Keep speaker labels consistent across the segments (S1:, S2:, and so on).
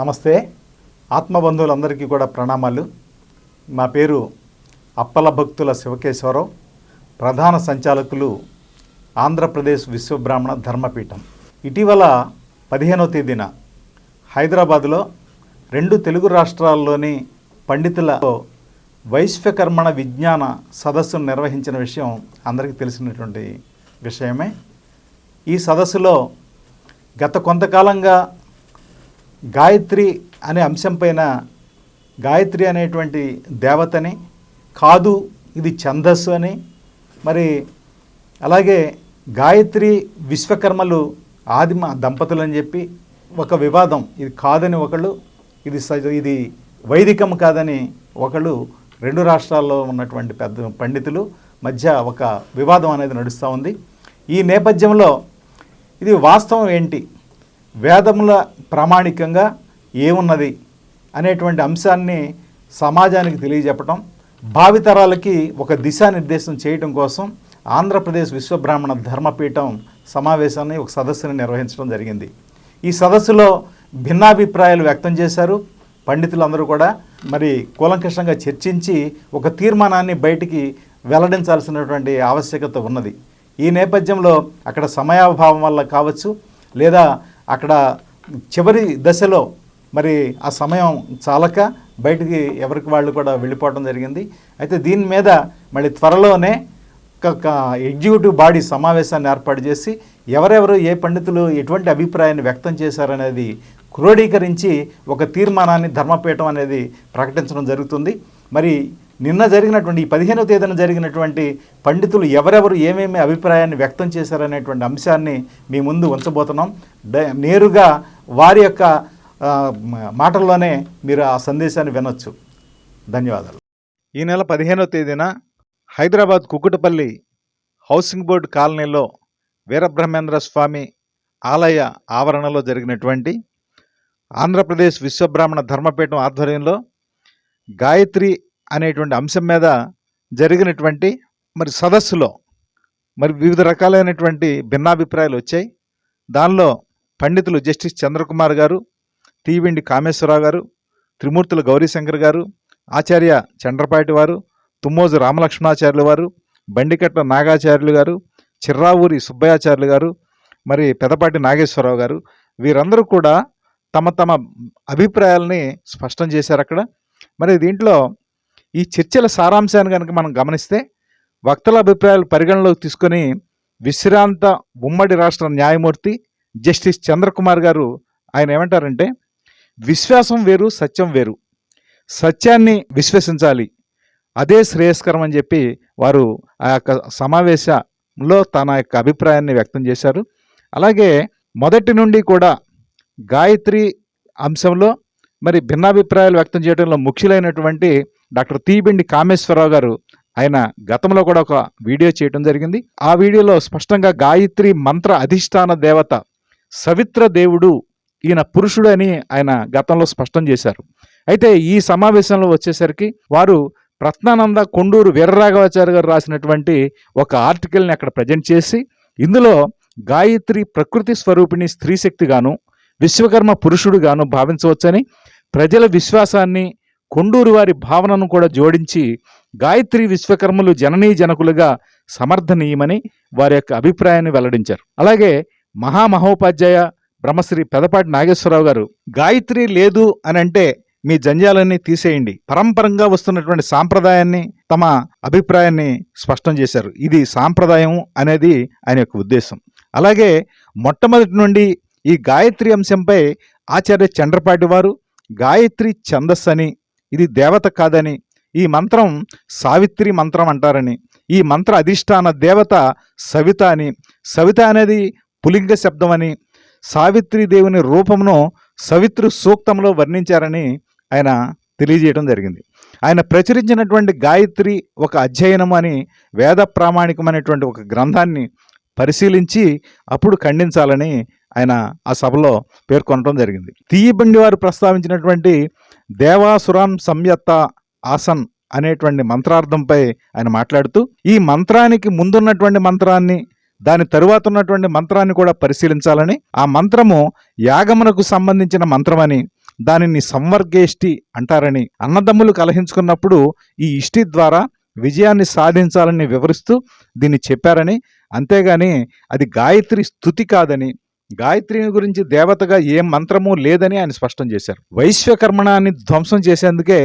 S1: నమస్తే. ఆత్మబంధువులందరికీ కూడా ప్రణామాలు. నా పేరు అప్పల భక్తుల శివకేశ్వరరావు ప్రధాన సంచాలకులు ఆంధ్రప్రదేశ్ విశ్వబ్రాహ్మణ ధర్మపీఠం. ఇటీవల పదిహేనవ తేదీన హైదరాబాదులో రెండు తెలుగు రాష్ట్రాల్లోని పండితులతో వైశ్వకర్మణ విజ్ఞాన సదస్సును నిర్వహించిన విషయం అందరికీ తెలిసినటువంటి విషయమే. ఈ సదస్సులో గత కొంతకాలంగా గాయత్రి అనే అంశంపైన గాయత్రి అనేటువంటి దేవతని కాదు ఇది ఛందస్సు అని మరి అలాగే గాయత్రి విశ్వకర్మలు ఆదిమ దంపతులు అని చెప్పి ఒక వివాదం ఇది కాదని ఒకళ్ళు ఇది స- ఇది వైదికం కాదని ఒకళ్ళు రెండు రాష్ట్రాల్లో ఉన్నటువంటి పెద్ద పండితులు మధ్య ఒక వివాదం అనేది నడుస్తూ ఉంది. ఈ నేపథ్యంలో ఇది వాస్తవం ఏంటి? వేదముల ప్రామాణికంగా ఏమున్నది అనేటువంటి అంశాన్ని సమాజానికి తెలియజెప్పటం భావితరాలకి ఒక దిశానిర్దేశం చేయటం కోసం ఆంధ్రప్రదేశ్ విశ్వబ్రాహ్మణ ధర్మపీఠం సమావేశాన్ని ఒక సదస్సుని నిర్వహించడం జరిగింది. ఈ సదస్సులో భిన్నాభిప్రాయాలు వ్యక్తం చేశారు. పండితులందరూ కూడా మరి కూలంకషంగా చర్చించి ఒక తీర్మానాన్ని బయటికి వెల్లడించాల్సినటువంటి ఆవశ్యకత ఉన్నది. ఈ నేపథ్యంలో అక్కడ సమయాభావం వల్ల కావచ్చు లేదా అక్కడ చివరి దశలో మరి ఆ సమయం చాలక బయటికి ఎవరికి వాళ్ళు కూడా వెళ్ళిపోవడం జరిగింది. అయితే దీని మీద మళ్ళీ త్వరలోనే ఒక ఒక ఎగ్జిక్యూటివ్ బాడీ సమావేశాన్ని ఏర్పాటు చేసి ఎవరెవరు ఏ పండితులు ఎటువంటి అభిప్రాయాన్ని వ్యక్తం చేశారనేది క్రోడీకరించి ఒక తీర్మానాన్ని ధర్మపీఠం అనేది ప్రకటించడం జరుగుతుంది. మరి నిన్న జరిగినటువంటి ఈ పదిహేనవ తేదీన జరిగినటువంటి పండితులు ఎవరెవరు ఏమేమి అభిప్రాయాన్ని వ్యక్తం చేశారనేటువంటి అంశాన్ని మీ ముందు ఉంచబోతున్నాం. నేరుగా వారి యొక్క మాటల్లోనే మీరు ఆ సందేశాన్ని వినొచ్చు. ధన్యవాదాలు. ఈ నెల పదిహేనవ తేదీన హైదరాబాద్ కుకుటపల్లి హౌసింగ్ బోర్డు కాలనీలో వీరబ్రహ్మేంద్ర స్వామి ఆలయ ఆవరణలో జరిగినటువంటి ఆంధ్రప్రదేశ్ విశ్వబ్రాహ్మణ ధర్మపీఠం ఆధ్వర్యంలో గాయత్రి అనేటువంటి అంశం మీద జరిగినటువంటి మరి సదస్సులో మరి వివిధ రకాలైనటువంటి భిన్నాభిప్రాయాలు వచ్చాయి. దానిలో పండితులు జస్టిస్ చంద్రకుమార్ గారు తీవిండి కామేశ్వరరావు గారు త్రిమూర్తుల గౌరీశంకర్ గారు ఆచార్య చండ్రపాటి వారు తుమ్మోజు రామలక్ష్మణాచార్యులు వారు బండికట్ల నాగాచార్యులు గారు చిర్రావూరి సుబ్బయాచార్యులు గారు మరి పెదపాటి నాగేశ్వరరావు గారు వీరందరూ కూడా తమ తమ అభిప్రాయాలని స్పష్టం చేశారు అక్కడ. మరి దీంట్లో ఈ చర్చల సారాంశాన్ని కనుక మనం గమనిస్తే వక్తల అభిప్రాయాలు పరిగణలోకి తీసుకొని విశ్రాంత ఉమ్మడి రాష్ట్ర న్యాయమూర్తి జస్టిస్ చంద్రకుమార్ గారు ఆయన ఏమంటారంటే విశ్వాసం వేరు సత్యం వేరు. సత్యాన్ని విశ్వసించాలి. అదే శ్రేయస్కరం అని చెప్పి వారు ఆ యొక్క సమావేశంలో తన యొక్క అభిప్రాయాన్ని వ్యక్తం చేశారు. అలాగే మొదటి నుండి కూడా గాయత్రి అంశంలో మరి భిన్నాభిప్రాయాలు వ్యక్తం చేయడంలో ముఖ్యులైనటువంటి డాక్టర్ తీబెండి కామేశ్వరరావు గారు ఆయన గతంలో కూడా ఒక వీడియో చేయడం జరిగింది. ఆ వీడియోలో స్పష్టంగా గాయత్రి మంత్ర అధిష్టాన దేవత సవిత్ర దేవుడు ఈయన పురుషుడు అని ఆయన గతంలో స్పష్టం చేశారు. అయితే ఈ సమావేశంలో వచ్చేసరికి వారు ప్రత్నానంద కొండూరు వీరరాఘవాచార్య గారు రాసినటువంటి ఒక ఆర్టికల్ని అక్కడ ప్రజెంట్ చేసి ఇందులో గాయత్రి ప్రకృతి స్వరూపిణి స్త్రీ శక్తిగాను విశ్వకర్మ పురుషుడుగాను భావించవచ్చని ప్రజల విశ్వాసాన్ని కొండూరు వారి భావనను కూడా జోడించి గాయత్రి విశ్వకర్మలు జననీ జనకులుగా సమర్థనీయమని వారి యొక్క అభిప్రాయాన్ని వెల్లడించారు. అలాగే మహామహోపాధ్యాయ బ్రహ్మశ్రీ పెదపాటి నాగేశ్వరరావు గారు గాయత్రి లేదు అని అంటే మీ జంజాలన్నీ తీసేయండి. పరంపరంగా వస్తున్నటువంటి సాంప్రదాయాన్ని తమ అభిప్రాయాన్ని స్పష్టం చేశారు. ఇది సాంప్రదాయం అనేది ఆయన యొక్క ఉద్దేశం. అలాగే మొట్టమొదటి నుండి ఈ గాయత్రి అంశంపై ఆచార్య చంద్రపాటి వారు గాయత్రి ఛందస్సు అని ఇది దేవత కాదని. ఈ మంత్రం సావిత్రి మంత్రం అంటారని. ఈ మంత్ర అధిష్టాన దేవత సవిత అని. సవిత అనేది పులింగ శబ్దం అని. సావిత్రి దేవుని రూపమును సవిత్రు సూక్తంలో వర్ణించారని ఆయన తెలియజేయడం జరిగింది. ఆయన ప్రచురించినటువంటి గాయత్రి ఒక అధ్యయనం అని వేద ప్రామాణికమైనటువంటి ఒక గ్రంథాన్ని పరిశీలించి అప్పుడు ఖండించాలని ఆయన ఆ సభలో పేర్కొనడం జరిగింది. తీయబండి వారు ప్రస్తావించినటువంటి దేవాసురాం సంయత్త ఆసన్ అనేటువంటి మంత్రార్థంపై ఆయన మాట్లాడుతూ ఈ మంత్రానికి ముందున్నటువంటి మంత్రాన్ని దాని తరువాత ఉన్నటువంటి మంత్రాన్ని కూడా పరిశీలించాలని ఆ మంత్రము యాగమునకు సంబంధించిన మంత్రమని దానిని సంవర్గేష్టి అంటారని అన్నదమ్ములు కలహించుకున్నప్పుడు ఈ ఇష్టి ద్వారా విజయాన్ని సాధించాలని వివరిస్తూ దీన్ని చెప్పారని. అంతేగాని అది గాయత్రి స్థుతి కాదని గాయత్రిని గురించి దేవతగా ఏ మంత్రము లేదని ఆయన స్పష్టం చేశారు. వైశ్వకర్మణాన్ని ధ్వంసం చేసేందుకే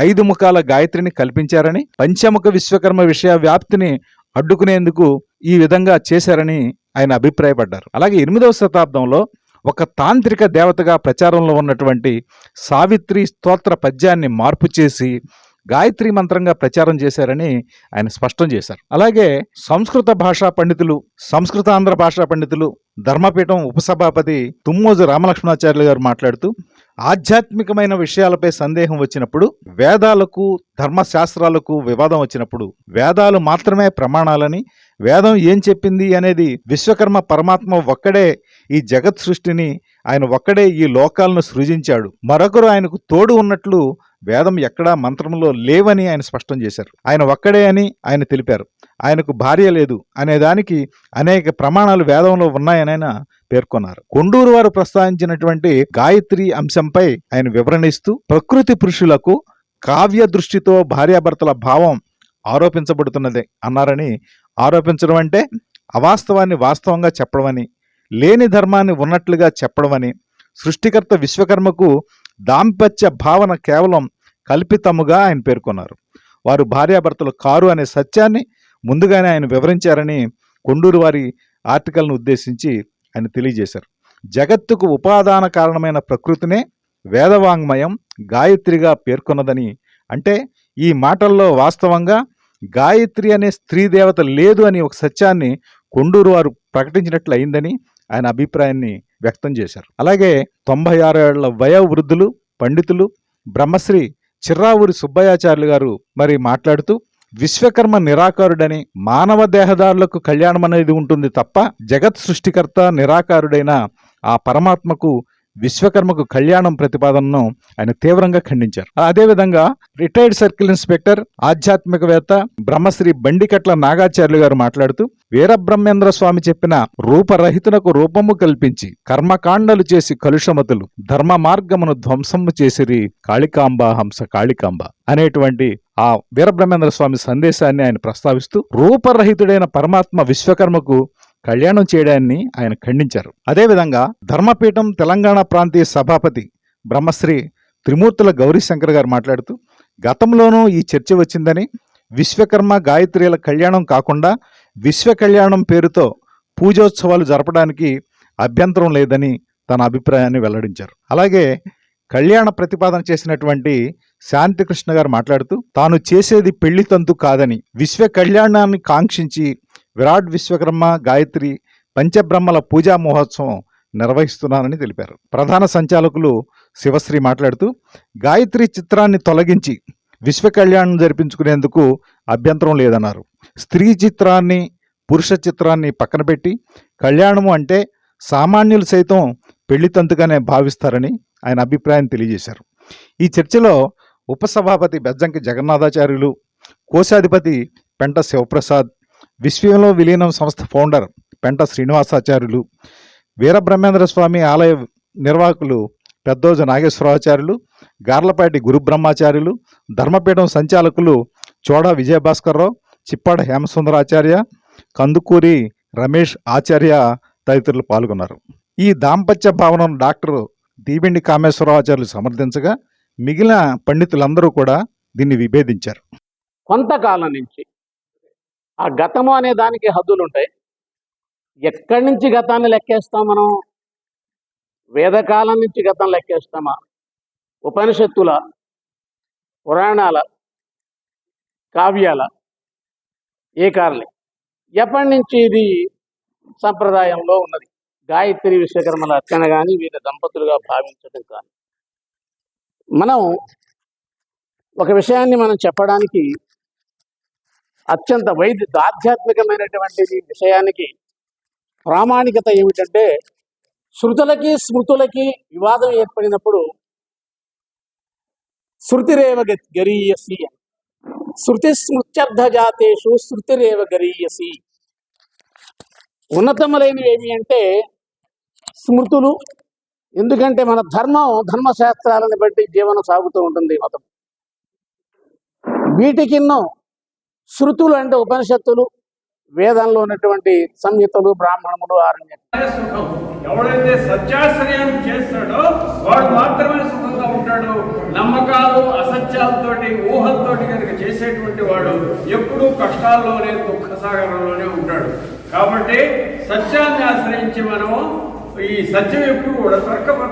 S1: ఐదు ముఖాల గాయత్రిని కల్పించారని పంచముఖ విశ్వకర్మ విషయ వ్యాప్తిని అడ్డుకునేందుకు ఈ విధంగా చేశారని ఆయన అభిప్రాయపడ్డారు. అలాగే ఎనిమిదవ శతాబ్దంలో ఒక తాంత్రిక దేవతగా ప్రచారంలో ఉన్నటువంటి సావిత్రి స్తోత్ర పద్యాన్ని మార్పు చేసి గాయత్రి మంత్రంగా ప్రచారం చేశారని ఆయన స్పష్టం చేశారు. అలాగే సంస్కృత భాషా పండితులు సంస్కృతాంధ్ర భాషా పండితులు ధర్మపీఠం ఉపసభాపతి తుమ్మోజు రామలక్ష్మణాచార్యులు గారు మాట్లాడుతూ ఆధ్యాత్మికమైన విషయాలపై సందేహం వచ్చినప్పుడు వేదాలకు ధర్మశాస్త్రాలకు వివాదం వచ్చినప్పుడు వేదాలు మాత్రమే ప్రమాణాలని వేదం ఏం చెప్పింది అనేది విశ్వకర్మ పరమాత్మ ఒక్కడే ఈ జగత్ సృష్టిని ఆయన ఒక్కడే ఈ లోకాలను సృజించాడు. మరొకరు ఆయనకు తోడు ఉన్నట్లు వేదం ఎక్కడా మంత్రంలో లేవని ఆయన స్పష్టం చేశారు. ఆయన ఒక్కడే అని ఆయన తెలిపారు. ఆయనకు భార్య లేదు అనేదానికి అనేక ప్రమాణాలు వేదంలో ఉన్నాయని ఆయన పేర్కొన్నారు. కొండూరు వారు ప్రస్తావించినటువంటి గాయత్రి అంశంపై ఆయన వివరణిస్తూ ప్రకృతి పురుషులకు కావ్య దృష్టితో భార్యాభర్తల భావం ఆరోపించబడుతున్నది అన్నారని ఆరోపించడం అంటే అవాస్తవాన్ని వాస్తవంగా చెప్పడమని లేని ధర్మాన్ని ఉన్నట్లుగా చెప్పడమని సృష్టికర్త విశ్వకర్మకు దాంపత్య భావన కేవలం కల్పితముగా ఆయన పేర్కొన్నారు. వారు భార్యాభర్తలు కారు అనే సత్యాన్ని ముందుగానే ఆయన వివరించారని కొండూరు వారి ఆర్టికల్ను ఉద్దేశించి ఆయన తెలియజేశారు. జగత్తుకు ఉపాదాన కారణమైన ప్రకృతినే వేదవాంగ్మయం గాయత్రిగా పేర్కొన్నదని అంటే ఈ మాటల్లో వాస్తవంగా గాయత్రి అనే స్త్రీ దేవత లేదు అని ఒక సత్యాన్ని కొండూరు వారు ప్రకటించినట్లు అయిందని ఆయన అభిప్రాయాన్ని వ్యక్తం చేశారు. అలాగే తొంభై ఆరు ఏళ్ళ వయోవృద్ధులు పండితులు బ్రహ్మశ్రీ చిర్రావూరి సుబ్బయాచార్యులు గారు మరి మాట్లాడుతూ విశ్వకర్మ నిరాకారుడని మానవ దేహదారులకు కళ్యాణం అనేది ఉంటుంది తప్ప జగత్ సృష్టికర్త నిరాకారుడైన ఆ పరమాత్మకు విశ్వకర్మకు కళ్యాణం ప్రతిపాదనను ఆయన తీవ్రంగా ఖండించారు. అదేవిధంగా రిటైర్డ్ సర్కిల్ ఇన్స్పెక్టర్ ఆధ్యాత్మికవేత్త బ్రహ్మశ్రీ బండికట్ల నాగాచార్యులు గారు మాట్లాడుతూ వీరబ్రహ్మేంద్ర స్వామి చెప్పిన రూపరహితునకు రూపము కల్పించి కర్మకాండలు చేసి కలుషమతులు ధర్మ మార్గమును ధ్వంసము చేసిరి కాళికాంబ హంస కాళికాంబ అనేటువంటి ఆ వీరబ్రహ్మేంద్ర స్వామి సందేశాన్ని ఆయన ప్రస్తావిస్తూ రూపరహితుడైన పరమాత్మ విశ్వకర్మకు కళ్యాణం చేయడాన్ని ఆయన ఖండించారు. అదేవిధంగా ధర్మపీఠం తెలంగాణ ప్రాంతీయ సభాపతి బ్రహ్మశ్రీ త్రిమూర్తుల గౌరీశంకర్ గారు మాట్లాడుతూ గతంలోనూ ఈ చర్చ వచ్చిందని విశ్వకర్మ గాయత్రిల కళ్యాణం కాకుండా విశ్వ కళ్యాణం పేరుతో పూజోత్సవాలు జరపడానికి అభ్యంతరం లేదని తన అభిప్రాయాన్ని వెల్లడించారు. అలాగే కళ్యాణ ప్రతిపాదన చేసినటువంటి శాంతికృష్ణ గారు మాట్లాడుతూ తాను చేసేది పెళ్ళి తంతు కాదని విశ్వ కళ్యాణాన్ని కాంక్షించి విరాట్ విశ్వకర్మ గాయత్రి పంచబ్రహ్మల పూజా మహోత్సవం నిర్వహిస్తున్నానని తెలిపారు. ప్రధాన సంచాలకులు శివశ్రీ మాట్లాడుతూ గాయత్రి చిత్రాన్ని తొలగించి విశ్వ కళ్యాణం జరిపించుకునేందుకు అభ్యంతరం లేదన్నారు. స్త్రీ చిత్రాన్ని పురుష చిత్రాన్ని పక్కన పెట్టి కళ్యాణము అంటే సామాన్యులు సైతం పెళ్ళి తంతుగానే భావిస్తారని ఆయన అభిప్రాయం తెలియజేశారు. ఈ చర్చలో ఉపసభాపతి బెజ్జంకి జగన్నాథాచార్యులు కోశాధిపతి పెంట శివప్రసాద్ విశ్వంలో విలీనం సంస్థ ఫౌండర్ పెంట శ్రీనివాసాచార్యులు వీరబ్రహ్మేంద్ర స్వామి ఆలయ నిర్వాహకులు పెద్దోజ నాగేశ్వరాచార్యులు గార్లపాటి గురుబ్రహ్మాచార్యులు ధర్మపీఠం సంచాలకులు చోడా విజయభాస్కర్రావు చిప్పాడ హేమసుందరాచార్య కందుకూరి రమేష్ ఆచార్య తదితరులు పాల్గొన్నారు. ఈ దాంపత్య భావనను డాక్టర్ దీవెండి కామేశ్వరాచార్యులు సమర్థించగా మిగిలిన పండితులందరూ కూడా దీన్ని విభేదించారు.
S2: కొంతకాలం నుంచి ఆ గతము అనే దానికి హద్దులు ఉంటాయి. ఎక్కడి నుంచి గతాన్ని లెక్కేస్తాం మనం? వేదకాలం నుంచి గతం లెక్కేస్తామా? ఉపనిషత్తుల పురాణాల కావ్యాల ఏ కారణి ఎప్పటి నుంచి ఇది సంప్రదాయంలో ఉన్నది? గాయత్రి విశ్వకర్మల అర్చన కానీ వీరి దంపతులుగా భావించడం కానీ. మనం ఒక విషయాన్ని మనం చెప్పడానికి అత్యంత వైద్య ఆధ్యాత్మికమైనటువంటి విషయానికి ప్రామాణికత ఏమిటంటే శృతులకి స్మృతులకి వివాదం ఏర్పడినప్పుడు శృతిరేవ గరీయసి శృతి స్మృత్యర్థ జాతేషు శృతిరేవ గరీయసి. ఉన్నతములైనవి ఏమి అంటే స్మృతులు ఎందుకంటే మన ధర్మం ధర్మశాస్త్రాలను బట్టి జీవనం సాగుతూ ఉంటుంది మతం. వీటికిన్నో శృతులు అంటే ఉపనిషత్తులు వేదంలో ఉన్నటువంటి సంహితలు బ్రాహ్మణములు ఆరణ్య
S3: సుఖం ఎవడైతే సత్యాశ్రయం చేస్తాడో వాడు మాత్రమే సుఖంగా ఉంటాడు. నమ్మకాలు అసత్యాలతోటి ఊహలతోటి కనుక చేసేటువంటి వాడు ఎప్పుడూ కష్టాల్లోనే దుఃఖ సాగరంలోనే ఉంటాడు. కాబట్టి సత్యాన్ని ఆశ్రయించి మనము ఈ సత్యం ఎప్పుడు కూడా తర్కపర